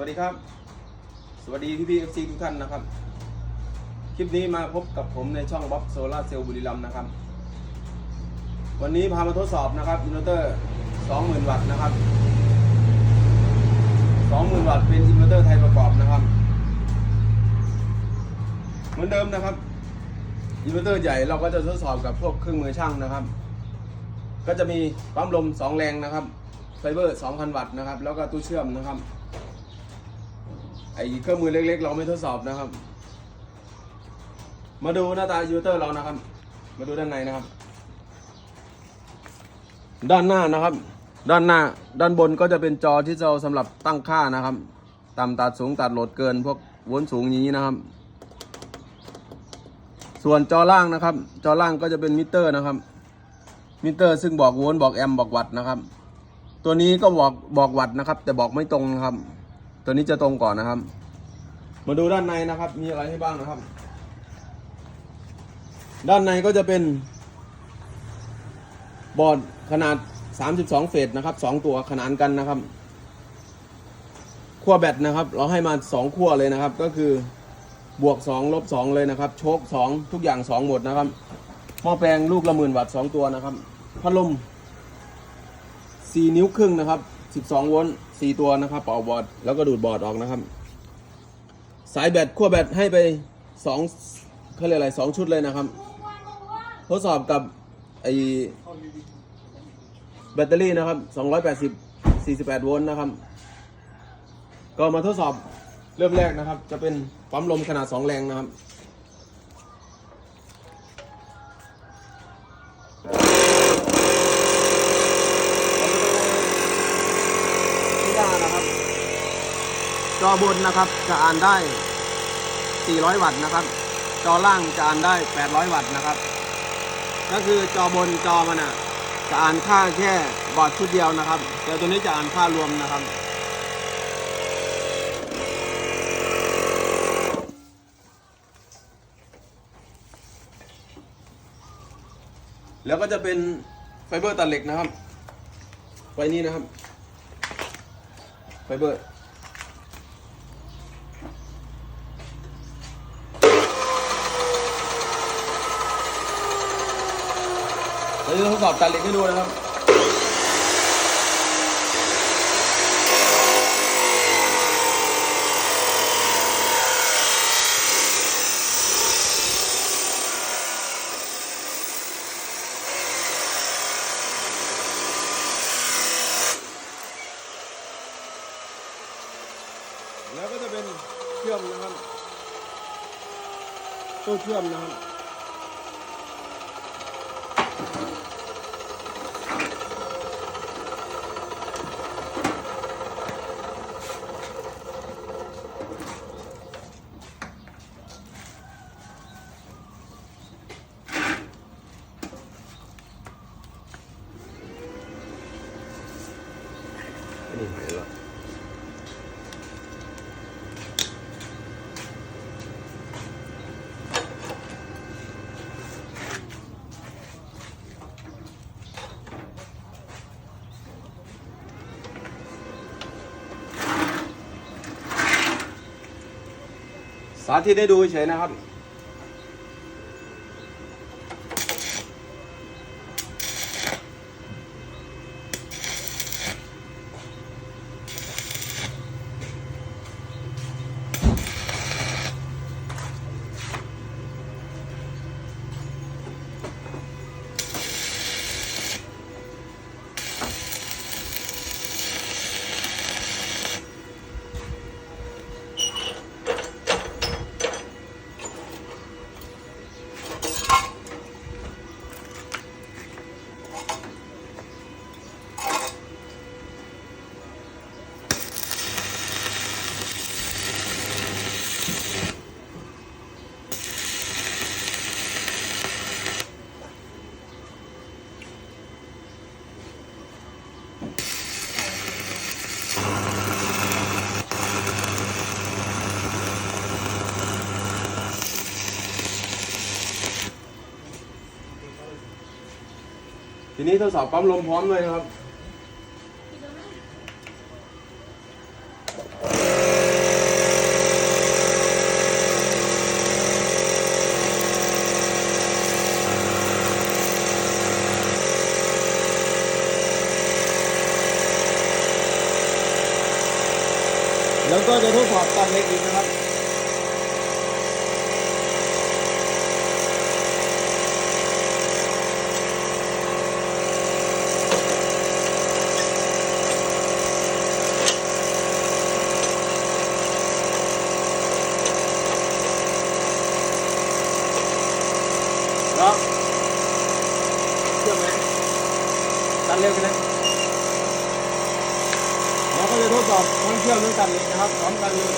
สวัสดีครับ สวัสดีพี่พีเอฟซีทุกท่านนะครับ คลิปนี้มาพบกับผมในช่องบ๊อบโซล่าเซลล์บุรีรัมย์นะครับ วันนี้พามาทดสอบนะครับอินเวอร์เตอร์20,000 วัตต์นะครับ 20,000 วัตต์เป็นอินเวอร์เตอร์ไทยประกอบนะครับ เหมือนเดิมนะครับอินเวอร์เตอร์ใหญ่เราก็จะทดสอบกับพวกเครื่องมือช่างนะครับ ก็จะมีปั๊มลม 2 แรงนะครับไฟเบอร์ 2,000 วัตต์นะครับ แล้วก็ตู้เชื่อมนะครับ ไอเครื่องมือเล็กๆ เราไม่ทดสอบนะครับ มาดูหน้าตาอินเตอร์เรานะครับ มาดูด้านในนะครับ ด้านหน้านะครับ ด้านหน้า ด้านบนก็จะเป็นจอที่เราสำหรับตั้งค่านะครับ ต่ำตัดสูงตัดโหลดเกิน พวกวนสูงอย่างนี้นะครับ ส่วนจอล่างนะครับ จอล่างก็จะเป็นมิเตอร์นะครับ มิเตอร์ ซึ่งบอกวลต์บอกแอมป์บอกวัตต์นะครับ ตัวนี้ก็บอกบอกวัตต์นะครับ แต่บอกไม่ตรงนะครับ ตัวนี้จะตรงก่อนนะครับ มาดูด้านในนะครับ มีอะไรให้บ้างนะครับ ด้านในก็จะเป็น บอร์ดขนาด 32 เฟสนะครับ 2 ตัวขนานกันนะครับขั้วแบตนะครับ เราให้มา 2ขั้วเลยนะครับ ก็คือบวก 2 ลบ 2 เลยนะครับ โชค 2 ทุกอย่าง 2 หมดนะครับ หม้อแปลงลูกละหมื่นวัตต์ 2 ตัวนะครับ พัดลม 4 นิ้วครึ่งนะครับ 12 โวลต์4ตัวนะครับเป่าบอร์ดแล้วก็ดูดบอร์ดออกนะครับ สายแบตขั้วแบตให้ไป2เขาเรียกอะไร2ชุดเลยนะครับ ทดสอบกับไอแบตเตอรี่นะครับ 280 48 โวลต์นะครับ ก็มาทดสอบเริ่มแรกนะครับ จะเป็นปั๊มลมขนาด 2 แรงนะครับ จอบนนะครับจะอ่านได้ 400 วัตต์นะครับ จอล่างจะอ่านได้ 800 วัตต์นะครับ ก็คือจอบนจอมันอะจะอ่านค่าแค่บอร์ดชุดเดียวนะครับ แต่ตัวนี้จะอ่านค่ารวมนะครับ แล้วก็จะเป็นไฟเบอร์ตัดเหล็กนะครับ ไฟนี้นะครับ ไฟเบอร์ เราจะทดสอบตัดเหล็กให้ดูนะครับแล้วก็จะเป็นเชื่อมนะครับตู้เชื่อมนะครับ สาธิตได้ดูเฉยนะครับ ทีนี้ทดสอบปั๊มลมพร้อมเลยครับ แล้วก็จะทดสอบตันเล็กอีกนะครับ เร็วไปเลยเราก็จะทดสอบทั้งเชื่อมทั้งตัดเล็กนะครับพร้อมกันเลย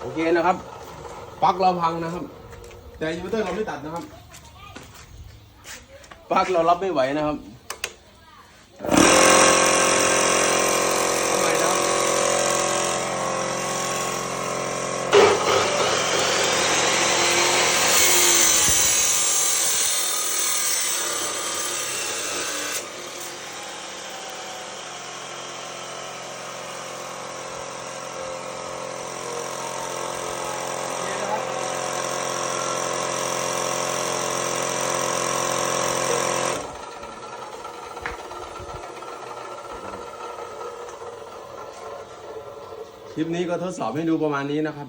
โอเคนะครับปลั๊กเราพังนะครับ แต่ยูเตอร์เราไม่ตัดนะครับ ปลักเรารับไม่ไหวนะครับเอาใหม่นะครับ คลิปนี้ก็ทดสอบให้ดูประมาณนี้นะครับ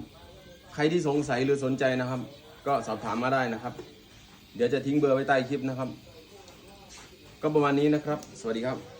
ใครที่สงสัยหรือสนใจนะครับ ก็สอบถามมาได้นะครับ เดี๋ยวจะทิ้งเบอร์ไว้ใต้คลิปนะครับ ก็ประมาณนี้นะครับ สวัสดีครับ